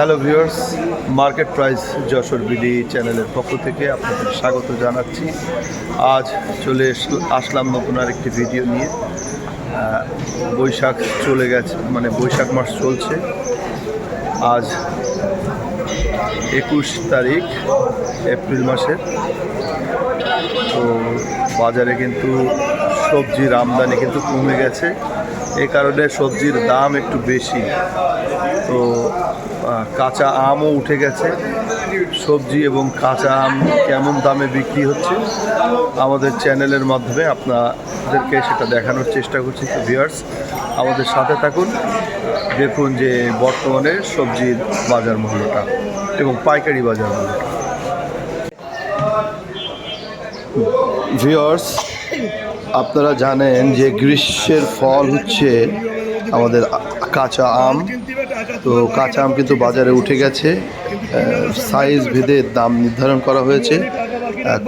Hello viewers market price Jessore BD চ্যানেলের পক্ষ থেকে আপনাদের স্বাগত জানাচ্ছি। আজ চলে আসলাম নতুন আরেকটি ভিডিও নিয়ে। বৈশাখ চলে গেছে মানে বৈশাখ মাস চলছে। আজ একুশ তারিখ, এপ্রিল মাসের। তো বাজারে কিন্তু সবজির আমদানি কিন্তু কমে গেছে। এই কারণে সবজির দাম একটু বেশি। তো কাঁচা আমও উঠে গেছে। সবজি এবং কাঁচা আম কেমন দামে বিক্রি হচ্ছে, আমাদের চ্যানেলের মাধ্যমে আপনাদেরকে সেটা দেখানোর চেষ্টা করছি। তো ভিউয়ার্স আমাদের সাথে থাকুন। দেখুন যে বর্তমানে সবজির বাজার মূল্যটা এবং পাইকারি বাজার মূল্যটা। ভিউয়ার্স আপনারা জানেন যে গ্রীষ্মের ফল হচ্ছে আমাদের কাঁচা আম। তো কাঁচা আম কিন্তু বাজারে উঠে গেছে। সাইজ ভেদে দাম নির্ধারণ করা হয়েছে।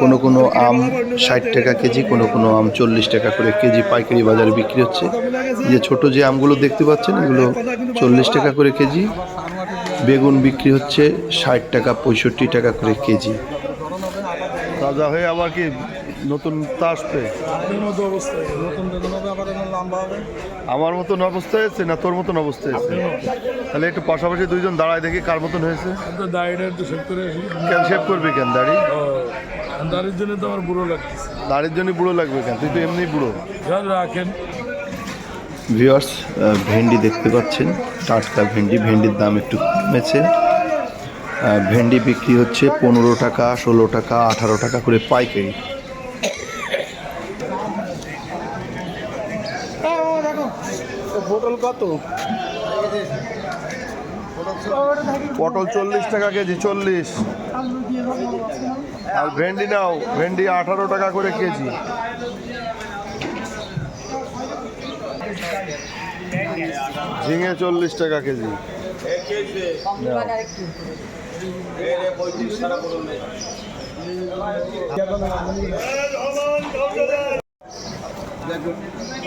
কোনো কোনো আম ষাট টাকা কেজি, কোনো কোনো আম চল্লিশ টাকা করে কেজি পাইকারি বাজারে বিক্রি হচ্ছে। যে ছোট যে আমগুলো দেখতে পাচ্ছেন, এগুলো চল্লিশ টাকা করে কেজি। বেগুন বিক্রি হচ্ছে ষাট টাকা, পঁয়ষট্টি টাকা করে কেজি। তাজা হয়ে আবার কি নতুন তা আসবে? অবস্থায় আমার মতন অবস্থা হয়েছে না তোর মতন অবস্থা হয়েছে তাহলে একটু পাশাপাশি দুইজন দাঁড়ায় দেখি কার মতন হয়েছে। কেন শেভ করবি কেন দাড়ি? ও, দাড়ির জন্য তো আমার বুড়ো লাগতেছে। দাড়ির জন্য বুড়ো লাগবে কেন? তুই তো এমনি বুড়ো। রাখেন। ভিউয়ার্স ভেন্ডি দেখতে পাচ্ছেন। টাটকা ভেন্ডি ভেন্ডির দাম একটু কমেছে। ভেন্ডি বিক্রি হচ্ছে পনেরো টাকা ষোলো টাকা আঠারো টাকা করে পাইকারি পটল কত? পটল চল্লিশ টাকা কেজি, চল্লিশ। আর ভেন্ডি নাও, ভেন্ডি আঠারো টাকা করে কেজি। ঝিঙে চল্লিশ টাকা কেজি। নাও।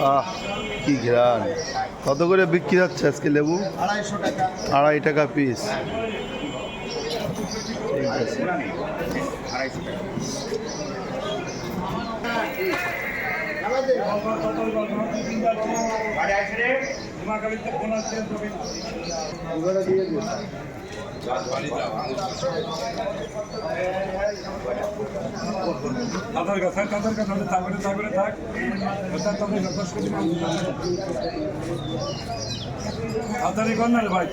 আহ কি ঘ্রাণ। কত করে বিক্রি হচ্ছে আজকে লেবু? আড়াই টাকা পিস ঠিক আছে। থাক কর না ভাই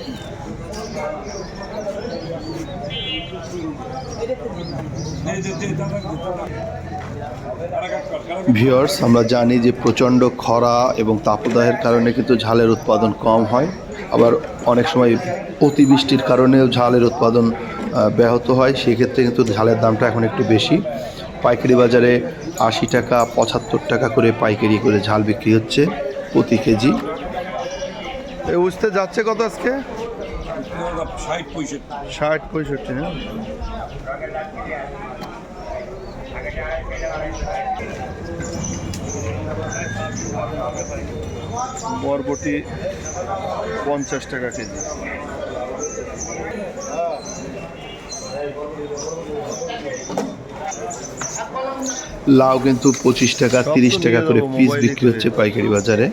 ভিওর্স আমরা জানি যে প্রচণ্ড খরা এবং তাপদাহের কারণে কিন্তু ঝালের উৎপাদন কম হয়। আবার অনেক সময় অতিবৃষ্টির কারণেও ঝালের উৎপাদন ব্যাহত হয়, সেক্ষেত্রে কিন্তু ঝালের দামটা এখন একটু বেশি। পাইকারি বাজারে আশি টাকা, পঁচাত্তর টাকা করে পাইকারি করে ঝাল বিক্রি হচ্ছে প্রতি কেজি। এই যাচ্ছে কত আজকে? ষাট পঁয়ষট্টি হ্যাঁ। বরবটি পঞ্চাশ টাকা কেজি। লাউ কিন্তু পঁচিশ টাকা তিরিশ টাকা করে পিস বিক্রি হচ্ছে পাইকারি বাজারে।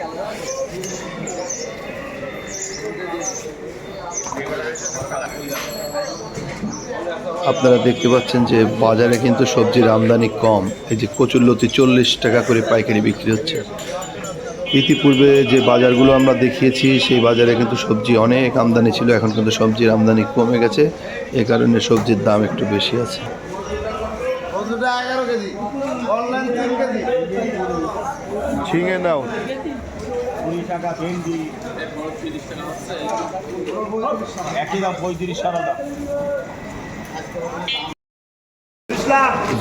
আপনারা দেখতে পাচ্ছেন যে বাজারে কিন্তু সবজির আমদানি কম। এই যে কচুরলতি চল্লিশ টাকা করে পাইকারি বিক্রি হচ্ছে। ইতিপূর্বে যে বাজারগুলো আমরা দেখিয়েছি সেই বাজারে কিন্তু সবজি অনেক আমদানি ছিল। এখন কিন্তু সবজির আমদানি কমে গেছে। এ কারণে সবজির দাম একটু বেশি আছে। ঝিঙে নাও। টাকা একই দাম পঁয়ত্রিশ সারা দাম।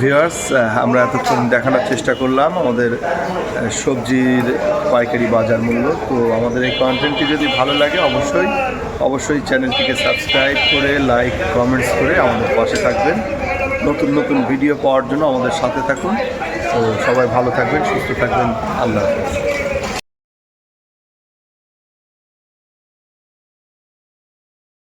ভিউয়ার্স আমরা এতক্ষণ দেখানোর চেষ্টা করলাম আমাদের সবজির পাইকারি বাজার মূল্য। তো আমাদের এই কন্টেন্টটি যদি ভালো লাগে, অবশ্যই অবশ্যই চ্যানেলটিকে সাবস্ক্রাইব করে লাইক কমেন্টস করে আমাদের পাশে থাকবেন। নতুন নতুন ভিডিও পাওয়ার জন্য আমাদের সাথে থাকুন। তো সবাই ভালো থাকবেন, সুস্থ থাকবেন। আল্লাহ হাফেজ।